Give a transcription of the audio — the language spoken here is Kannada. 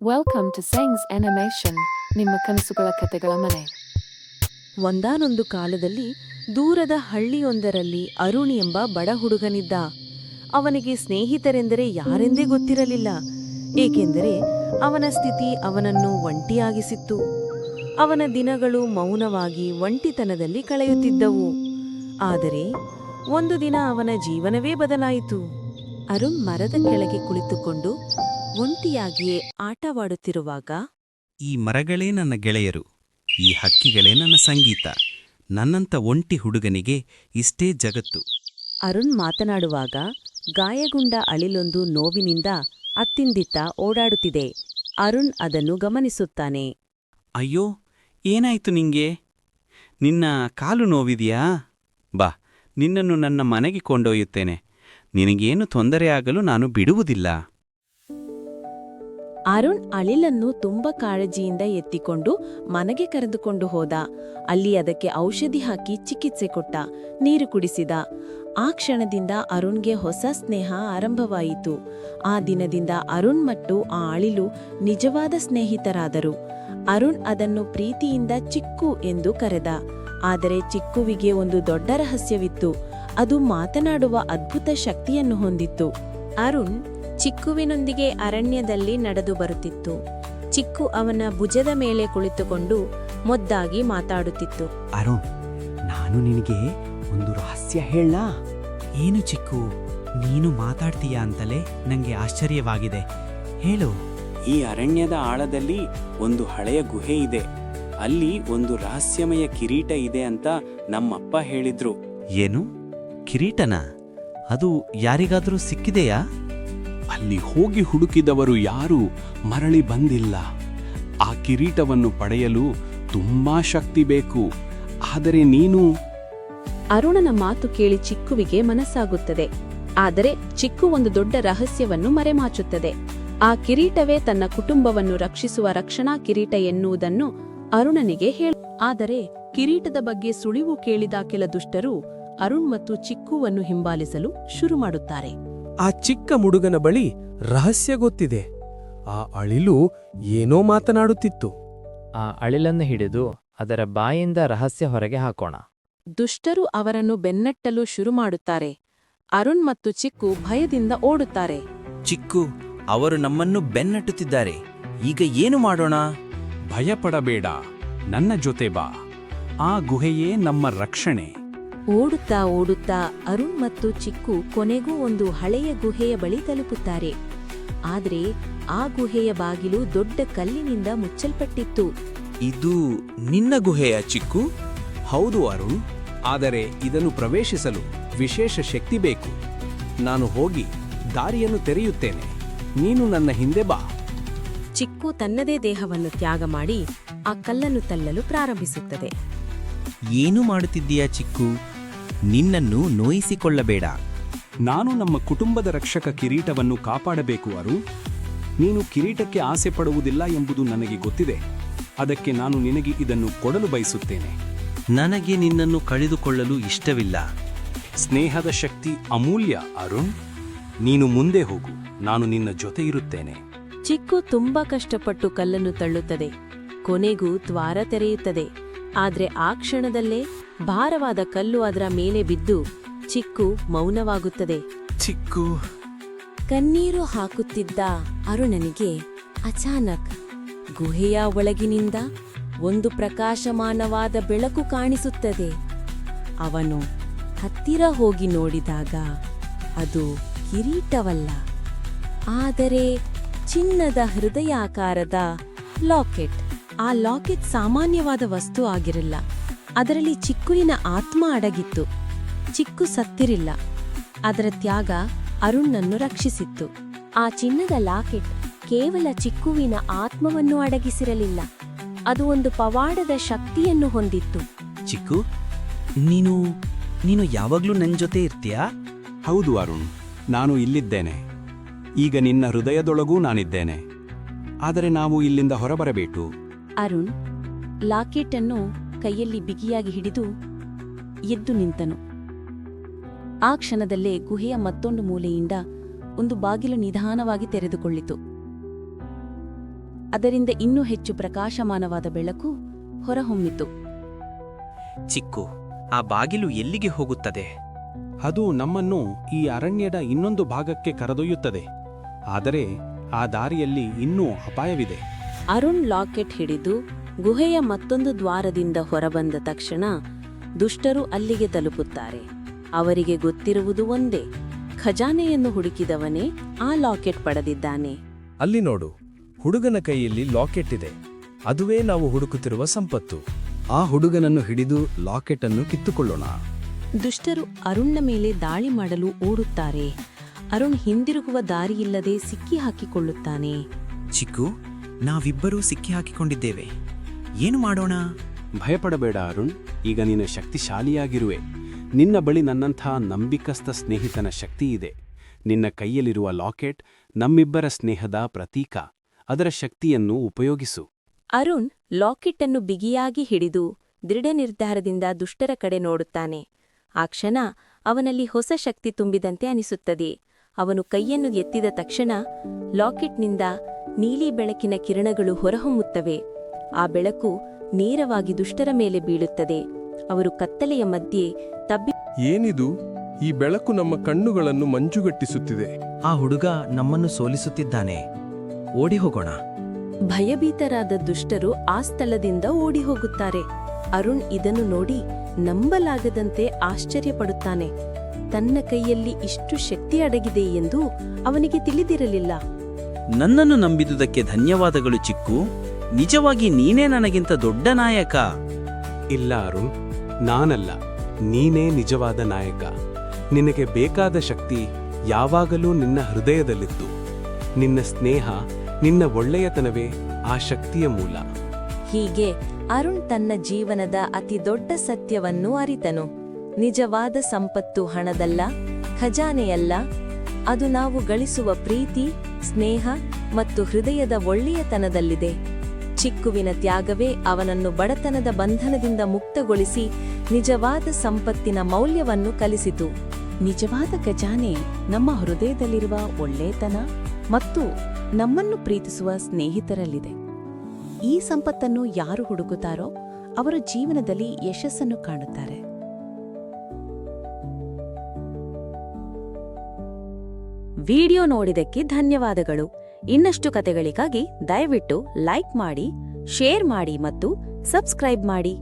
ವೆಲ್ಕಮ್ ಟು ಸೆಂಗ್ಸ್ ಅನಿಮೇಷನ್ ನಿಮ್ಮ ಕನಸುಗಳ ಕತೆಗಳ ಮನೆ. ಒಂದಾನೊಂದು ಕಾಲದಲ್ಲಿ ದೂರದ ಹಳ್ಳಿಯೊಂದರಲ್ಲಿ ಅರುಣ್ ಎಂಬ ಬಡ ಹುಡುಗನಿದ್ದ. ಅವನಿಗೆ ಸ್ನೇಹಿತರೆಂದರೆ ಯಾರೆಂದೇ ಗೊತ್ತಿರಲಿಲ್ಲ, ಏಕೆಂದರೆ ಅವನ ಸ್ಥಿತಿ ಅವನನ್ನು ಒಂಟಿಯಾಗಿಸಿತ್ತು. ಅವನ ದಿನಗಳು ಮೌನವಾಗಿ ಒಂಟಿತನದಲ್ಲಿ ಕಳೆಯುತ್ತಿದ್ದವು. ಆದರೆ ಒಂದು ದಿನ ಅವನ ಜೀವನವೇ ಬದಲಾಯಿತು. ಅರುಣ್ ಮರದ ಕೆಳಗೆ ಕುಳಿತುಕೊಂಡು ಒಂಟಿಯಾಗಿಯೇ ಆಟವಾಡುತ್ತಿರುವಾಗ ಈ ಮರಗಳೇ ನನ್ನ ಗೆಳೆಯರು ಈ ಹಕ್ಕಿಗಳೇ ನನ್ನ ಸಂಗೀತ ನನ್ನಂತ ಒಂಟಿ ಹುಡುಗನಿಗೆ ಇಷ್ಟೇ ಜಗತ್ತು. ಅರುಣ್ ಮಾತನಾಡುವಾಗ ಗಾಯಗೊಂಡ ಅಳಿಲೊಂದು ನೋವಿನಿಂದ ಅತ್ತಿಂದಿತ್ತ ಓಡಾಡುತ್ತಿದೆ. ಅರುಣ್ ಅದನ್ನು ಗಮನಿಸುತ್ತಾನೆ. ಅಯ್ಯೋ ಏನಾಯ್ತು ನಿಂಗೆ? ನಿನ್ನ ಕಾಲು ನೋವಿದೆಯಾ? ಬಾ ನಿನ್ನನ್ನು ನನ್ನ ಮನೆಗೆ ಕೊಂಡೊಯ್ಯುತ್ತೇನೆ. ನಿನಗೇನು ತೊಂದರೆಯಾಗಲು ನಾನು ಬಿಡುವುದಿಲ್ಲ. ಅರುಣ್ ಅಳಿಲನ್ನು ತುಂಬ ಕಾಳಜಿಯಿಂದ ಎತ್ತಿಕೊಂಡು ಮನೆಗೆ ಕರೆದುಕೊಂಡು ಹೋದ. ಅಲ್ಲಿ ಅದಕ್ಕೆ ಔಷಧಿ ಹಾಕಿ ಚಿಕಿತ್ಸೆ ಕೊಟ್ಟ, ನೀರು ಕುಡಿಸಿದ. ಆ ಕ್ಷಣದಿಂದ ಅರುಣ್ಗೆ ಹೊಸ ಸ್ನೇಹ ಆರಂಭವಾಯಿತು. ಆ ದಿನದಿಂದ ಅರುಣ್ ಮತ್ತು ಆ ಅಳಿಲು ನಿಜವಾದ ಸ್ನೇಹಿತರಾದರು. ಅರುಣ್ ಅದನ್ನು ಪ್ರೀತಿಯಿಂದ ಚಿಕ್ಕು ಎಂದು ಕರೆದ. ಆದರೆ ಚಿಕ್ಕುವಿಗೆ ಒಂದು ದೊಡ್ಡ ರಹಸ್ಯವಿತ್ತು. ಅದು ಮಾತನಾಡುವ ಅದ್ಭುತ ಶಕ್ತಿಯನ್ನು ಹೊಂದಿತ್ತು. ಅರುಣ್ ಚಿಕ್ಕುವಿನೊಂದಿಗೆ ಅರಣ್ಯದಲ್ಲಿ ನಡೆದು ಬರುತ್ತಿತ್ತು. ಚಿಕ್ಕು ಅವನ ಭುಜದ ಮೇಲೆ ಕುಳಿತುಕೊಂಡು ಮೊದ್ದಾಗಿ ಮಾತಾಡುತ್ತಿತ್ತು. ಅರುಣ್ ನಾನು ನಿನಗೆ ಒಂದು ರಹಸ್ಯ ಹೇಳ ಏನು ಚಿಕ್ಕು? ನೀನು ಮಾತಾಡ್ತೀಯಾ ಅಂತಲೇ ನಂಗೆ ಆಶ್ಚರ್ಯವಾಗಿದೆ. ಹೇಳು. ಈ ಅರಣ್ಯದ ಆಳದಲ್ಲಿ ಒಂದು ಹಳೆಯ ಗುಹೆ ಇದೆ. ಅಲ್ಲಿ ಒಂದು ರಹಸ್ಯಮಯ ಕಿರೀಟ ಇದೆ ಅಂತ ನಮ್ಮಪ್ಪ ಹೇಳಿದ್ರು. ಏನು? ಕಿರೀಟನ? ಅದು ಯಾರಿಗಾದರೂ ಸಿಕ್ಕಿದೆಯಾ? ಅಲ್ಲಿ ಹೋಗಿ ಹುಡುಕಿದವರು ಯಾರೂ ಮರಳಿ ಬಂದಿಲ್ಲ. ಆ ಕಿರೀಟವನ್ನು ಪಡೆಯಲು ತುಂಬಾ ಶಕ್ತಿ ಬೇಕು. ಆದರೆ ನೀನು? ಅರುಣನ ಮಾತು ಕೇಳಿ ಚಿಕ್ಕುವಿಗೆ ಮನಸ್ಸಾಗುತ್ತದೆ. ಆದರೆ ಚಿಕ್ಕು ಒಂದು ದೊಡ್ಡ ರಹಸ್ಯವನ್ನು ಮರೆಮಾಚುತ್ತದೆ. ಆ ಕಿರೀಟವೇ ತನ್ನ ಕುಟುಂಬವನ್ನು ರಕ್ಷಿಸುವ ರಕ್ಷಣಾ ಕಿರೀಟ ಎನ್ನುವುದನ್ನು ಅರುಣನಿಗೆ ಹೇಳ ಆದರೆ ಕಿರೀಟದ ಬಗ್ಗೆ ಸುಳಿವು ಕೇಳಿದ ಕೆಲ ದುಷ್ಟರು ಅರುಣ್ ಮತ್ತು ಚಿಕ್ಕುವನ್ನು ಹಿಂಬಾಲಿಸಲು ಶುರು ಮಾಡುತ್ತಾರೆ. ಆ ಚಿಕ್ಕ ಮುಡುಗನ ಬಳಿ ರಹಸ್ಯ ಗೊತ್ತಿದೆ. ಆ ಅಳಿಲು ಏನೋ ಮಾತನಾಡುತ್ತಿತ್ತು. ಆ ಅಳಿಲನ್ನು ಹಿಡಿದು ಅದರ ಬಾಯಿಂದ ರಹಸ್ಯ ಹೊರಗೆ ಹಾಕೋಣ. ದುಷ್ಟರು ಅವರನ್ನು ಬೆನ್ನಟ್ಟಲು ಶುರು ಮಾಡುತ್ತಾರೆ. ಅರುಣ್ ಮತ್ತು ಚಿಕ್ಕು ಭಯದಿಂದ ಓಡುತ್ತಾರೆ. ಚಿಕ್ಕು ಅವರು ನಮ್ಮನ್ನು ಬೆನ್ನಟ್ಟುತ್ತಿದ್ದಾರೆ. ಈಗ ಏನು ಮಾಡೋಣ? ಭಯಪಡಬೇಡ. ನನ್ನ ಜೊತೆ ಬಾ. ಆ ಗುಹೆಯೇ ನಮ್ಮ ರಕ್ಷಣೆ. ಓಡುತ್ತಾ ಓಡುತ್ತಾ ಅರುಣ್ ಮತ್ತು ಚಿಕ್ಕು ಕೊನೆಗೂ ಒಂದು ಹಳೆಯ ಗುಹೆಯ ಬಳಿ ತಲುಪುತ್ತಾರೆ. ಆದರೆ ಆ ಗುಹೆಯ ಬಾಗಿಲು ದೊಡ್ಡ ಕಲ್ಲಿನಿಂದ ಮುಚ್ಚಲ್ಪಟ್ಟಿತ್ತು. ಇದು ನಿನ್ನ ಗುಹೆಯ ಚಿಕ್ಕು? ಹೌದು ಅರುಣ್. ಆದರೆ ಇದನ್ನು ಪ್ರವೇಶಿಸಲು ವಿಶೇಷ ಶಕ್ತಿ ಬೇಕು. ನಾನು ಹೋಗಿ ದಾರಿಯನ್ನು ತೆರೆಯುತ್ತೇನೆ. ನೀನು ನನ್ನ ಹಿಂದೆ ಬಾ. ಚಿಕ್ಕು ತನ್ನದೇ ದೇಹವನ್ನು ತ್ಯಾಗ ಮಾಡಿ ಆ ಕಲ್ಲನ್ನು ತಳ್ಳಲು ಪ್ರಾರಂಭಿಸುತ್ತದೆ. ಏನು ಮಾಡುತ್ತಿದ್ದೀಯಾ ಚಿಕ್ಕು? ನಿನ್ನನ್ನು ನೋಯಿಸಿಕೊಳ್ಳಬೇಡ. ನಾನು ನಮ್ಮ ಕುಟುಂಬದ ರಕ್ಷಕ ಕಿರೀಟವನ್ನು ಕಾಪಾಡಬೇಕು ಅರು. ನೀನು ಕಿರೀಟಕ್ಕೆ ಆಸೆ ಪಡುವುದಿಲ್ಲ ಎಂಬುದು ನನಗೆ ಗೊತ್ತಿದೆ. ಅದಕ್ಕೆ ನಾನು ನಿನಗೆ ಇದನ್ನು ಕೊಡಲು ಬಯಸುತ್ತೇನೆ. ನನಗೆ ನಿನ್ನನ್ನು ಕಳೆದುಕೊಳ್ಳಲು ಇಷ್ಟವಿಲ್ಲ. ಸ್ನೇಹದ ಶಕ್ತಿ ಅಮೂಲ್ಯ ಅರುಣ್. ನೀನು ಮುಂದೆ ಹೋಗು ನಾನು ನಿನ್ನ ಜೊತೆ ಇರುತ್ತೇನೆ. ಚಿಕ್ಕು ತುಂಬಾ ಕಷ್ಟಪಟ್ಟು ಕಲ್ಲನ್ನು ತಳ್ಳುತ್ತದೆ. ಕೊನೆಗೂ ದ್ವಾರ ತೆರೆಯುತ್ತದೆ. ಆದ್ರೆ ಆ ಕ್ಷಣದಲ್ಲೇ ಭಾರವಾದ ಕಲ್ಲು ಅದರ ಮೇಲೆ ಬಿದ್ದು ಚಿಕ್ಕು ಮೌನವಾಗುತ್ತದೆ. ಚಿಕ್ಕು. ಕಣ್ಣೀರು ಹಾಕುತ್ತಿದ್ದ ಅರುಣನಿಗೆ ಅಚಾನಕ್ ಗುಹೆಯ ಒಳಗಿನಿಂದ ಒಂದು ಪ್ರಕಾಶಮಾನವಾದ ಬೆಳಕು ಕಾಣಿಸುತ್ತದೆ. ಅವನು ಹತ್ತಿರ ಹೋಗಿ ನೋಡಿದಾಗ ಅದು ಕಿರೀಟವಲ್ಲ. ಆದರೆ ಚಿನ್ನದ ಹೃದಯಾಕಾರದ ಲಾಕೆಟ್. ಆ ಲಾಕೆಟ್ ಸಾಮಾನ್ಯವಾದ ವಸ್ತು ಆಗಿರಲ್ಲ. ಅದರಲ್ಲಿ ಚಿಕ್ಕುವಿನ ಆತ್ಮ ಅಡಗಿತ್ತು. ಚಿಕ್ಕು ಸತ್ತಿರಿಲ್ಲ. ಅದರ ತ್ಯಾಗ ಅರುಣ್ನನ್ನು ರಕ್ಷಿಸಿತ್ತು. ಆ ಚಿನ್ನದ ಲಾಕೆಟ್ ಕೇವಲ ಚಿಕ್ಕುವಿನ ಆತ್ಮವನ್ನು ಅಡಗಿಸಿರಲಿಲ್ಲ. ಅದು ಒಂದು ಪವಾಡದ ಶಕ್ತಿಯನ್ನು ಹೊಂದಿತ್ತು. ಚಿಕ್ಕು ನೀನು ನೀನು ಯಾವಾಗ್ಲೂ ನನ್ನ ಜೊತೆ ಇರ್ತೀಯಾ? ಹೌದು ಅರುಣ್ ನಾನು ಇಲ್ಲಿದ್ದೇನೆ. ಈಗ ನಿನ್ನ ಹೃದಯದೊಳಗೂ ನಾನಿದ್ದೇನೆ. ಆದರೆ ನಾವು ಇಲ್ಲಿಂದ ಹೊರಬರಬೇಕು. ಅರುಣ್ ಲಾಕೆಟ್ ಅನ್ನು ಕೈಯಲ್ಲಿ ಬಿಗಿಯಾಗಿ ಹಿಡಿದು ಎದ್ದು ನಿಂತನು. ಆ ಕ್ಷಣದಲ್ಲೇ ಗುಹೆಯ ಮತ್ತೊಂದು ಮೂಲೆಯಿಂದ ಒಂದು ಬಾಗಿಲು ನಿಧಾನವಾಗಿ ತೆರೆದುಕೊಳ್ಳಿತು. ಅದರಿಂದ ಇನ್ನೂ ಹೆಚ್ಚು ಪ್ರಕಾಶಮಾನವಾದ ಬೆಳಕು ಹೊರಹೊಮ್ಮಿತು. ಚಿಕ್ಕು ಆ ಬಾಗಿಲು ಎಲ್ಲಿಗೆ ಹೋಗುತ್ತದೆ? ಅದು ನಮ್ಮನ್ನು ಈ ಅರಣ್ಯದ ಇನ್ನೊಂದು ಭಾಗಕ್ಕೆ ಕರೆದೊಯ್ಯುತ್ತದೆ. ಆದರೆ ಆ ದಾರಿಯಲ್ಲಿ ಇನ್ನೂ ಅಪಾಯವಿದೆ. ಅರುಣ್ ಲಾಕೆಟ್ ಹಿಡಿದು ಗುಹೆಯ ಮತ್ತೊಂದು ದ್ವಾರದಿಂದ ಹೊರಬಂದ ತಕ್ಷಣ ದುಷ್ಟರು ಅಲ್ಲಿಗೆ ತಲುಪುತ್ತಾರೆ. ಅವರಿಗೆ ಗೊತ್ತಿರುವುದು ಒಂದೇ ಖಜಾನೆಯನ್ನು ಹುಡುಕಿದವನೇ ಆ ಲಾಕೆಟ್ ಪಡೆದಿದ್ದಾನೆ. ಅಲ್ಲಿ ನೋಡು ಹುಡುಗನ ಕೈಯಲ್ಲಿ ಲಾಕೆಟ್ ಇದೆ ಅದುವೇ ನಾವು ಹುಡುಕುತ್ತಿರುವ ಸಂಪತ್ತು. ಆ ಹುಡುಗನನ್ನು ಹಿಡಿದು ಲಾಕೆಟ್ ಅನ್ನು ಕಿತ್ತುಕೊಳ್ಳೋಣ. ದುಷ್ಟರು ಅರುಣ್ನ ಮೇಲೆ ದಾಳಿ ಮಾಡಲು ಓಡುತ್ತಾರೆ. ಅರುಣ್ ಹಿಂದಿರುಗುವ ದಾರಿಯಿಲ್ಲದೆ ಸಿಕ್ಕಿ ಹಾಕಿಕೊಳ್ಳುತ್ತಾನೆ. ಚಿಕ್ಕು ನಾವಿಬ್ಬರೂ ಸಿಕ್ಕಿ ಹಾಕಿಕೊಂಡಿದ್ದೇವೆ. ಏನು ಮಾಡೋಣ? ಭಯಪಡಬೇಡ ಅರುಣ್ ಈಗ ನೀನು ಶಕ್ತಿಶಾಲಿಯಾಗಿರುವೆ. ನಿನ್ನ ಬಳಿ ನನ್ನಂಥ ನಂಬಿಕಸ್ಥ ಸ್ನೇಹಿತನ ಶಕ್ತಿ ಇದೆ. ನಿನ್ನ ಕೈಯಲ್ಲಿರುವ ಲಾಕೆಟ್ ನಮ್ಮಿಬ್ಬರ ಸ್ನೇಹದ ಪ್ರತೀಕ. ಅದರ ಶಕ್ತಿಯನ್ನು ಉಪಯೋಗಿಸು. ಅರುಣ್ ಲಾಕೆಟ್ ಅನ್ನು ಬಿಗಿಯಾಗಿ ಹಿಡಿದು ದೃಢ ನಿರ್ಧಾರದಿಂದ ದುಷ್ಟರ ಕಡೆ ನೋಡುತ್ತಾನೆ. ಆ ಕ್ಷಣ ಅವನಲ್ಲಿ ಹೊಸ ಶಕ್ತಿ ತುಂಬಿದಂತೆ ಅನಿಸುತ್ತದೆ. ಅವನು ಕೈಯನ್ನು ಎತ್ತಿದ ತಕ್ಷಣ ಲಾಕೆಟ್ನಿಂದ ನೀಲಿ ಬೆಳಕಿನ ಕಿರಣಗಳು ಹೊರಹೊಮ್ಮುತ್ತವೆ. ಆ ಬೆಳಕು ನೇರವಾಗಿ ದುಷ್ಟರ ಮೇಲೆ ಬೀಳುತ್ತದೆ. ಅವರು ಕತ್ತಲೆಯ ಮಧ್ಯೆ ತಬ್ಬಿ ಏನಿದು? ಈ ಬೆಳಕು ನಮ್ಮ ಕಣ್ಣುಗಳನ್ನು ಮಂಜುಗಟ್ಟಿಸುತ್ತಿದೆ. ಆ ಹುಡುಗ ನಮ್ಮನ್ನು ಸೋಲಿಸುತ್ತಿದ್ದಾನೆ. ಓಡಿ ಹೋಗೋಣ. ಭಯಭೀತರಾದ ದುಷ್ಟರು ಆ ಸ್ಥಳದಿಂದ ಓಡಿ ಹೋಗುತ್ತಾರೆ. ಅರುಣ್ ಇದನ್ನು ನೋಡಿ ನಂಬಲಾಗದಂತೆ ಆಶ್ಚರ್ಯಪಡುತ್ತಾನೆ. ತನ್ನ ಕೈಯಲ್ಲಿ ಇಷ್ಟು ಶಕ್ತಿ ಅಡಗಿದೆ ಎಂದು ಅವನಿಗೆ ತಿಳಿದಿರಲಿಲ್ಲ. ನನ್ನನ್ನು ನಂಬಿದುದಕ್ಕೆ ಧನ್ಯವಾದಗಳು ಚಿಕ್ಕು. ನಿಜವಾಗಿ ನೀನೇ ನನಗಿಂತ ದೊಡ್ಡ ನಾಯಕ? ಇಲ್ಲ ಅರುಣ್ ನಾನಲ್ಲ. ನೀನೇ ನಿಜವಾದ ನಾಯಕ. ನಿನಗೆ ಬೇಕಾದ ಶಕ್ತಿ ಯಾವಾಗಲೂ ನಿನ್ನ ಹೃದಯದಲ್ಲಿತ್ತು. ನಿನ್ನ ಸ್ನೇಹ ನಿನ್ನ ಒಳ್ಳೆಯತನವೇ ಆ ಶಕ್ತಿಯ ಮೂಲ. ಹೀಗೆ ಅರುಣ್ ತನ್ನ ಜೀವನದ ಅತಿ ದೊಡ್ಡ ಸತ್ಯವನ್ನು ಅರಿತನು. ನಿಜವಾದ ಸಂಪತ್ತು ಹಣದಲ್ಲ ಖಜಾನೆಯಲ್ಲ. ಅದು ನಾವು ಗಳಿಸುವ ಪ್ರೀತಿ ಸ್ನೇಹ ಮತ್ತು ಹೃದಯದ ಒಳ್ಳೆಯತನದಲ್ಲಿದೆ. ಚಿಕ್ಕುವಿನ ತ್ಯಾಗವೇ ಅವನನ್ನು ಬಡತನದ ಬಂಧನದಿಂದ ಮುಕ್ತಗೊಳಿಸಿ ನಿಜವಾದ ಸಂಪತ್ತಿನ ಮೌಲ್ಯವನ್ನು ಕಲಿಸಿತು. ನಿಜವಾದ ಖಜಾನೆ ನಮ್ಮ ಹೃದಯದಲ್ಲಿರುವ ಒಳ್ಳೆಯತನ ಮತ್ತು ನಮ್ಮನ್ನು ಪ್ರೀತಿಸುವ ಸ್ನೇಹಿತರಲ್ಲಿದೆ. ಈ ಸಂಪತ್ತನ್ನು ಯಾರು ಹುಡುಕುತ್ತಾರೋ ಅವರ ಜೀವನದಲ್ಲಿ ಯಶಸ್ಸನ್ನು ಕಾಣುತ್ತಾರೆ. ವಿಡಿಯೋ ನೋಡಿದಕ್ಕೆ ಧನ್ಯವಾದಗಳು. ಇನ್ನಷ್ಟು ಕತೆಗಳಿಗಾಗಿ ದಯವಿಟ್ಟು ಲೈಕ್ ಮಾಡಿ ಶೇರ್ ಮಾಡಿ ಮತ್ತು ಸಬ್ಸ್ಕ್ರೈಬ್ ಮಾಡಿ.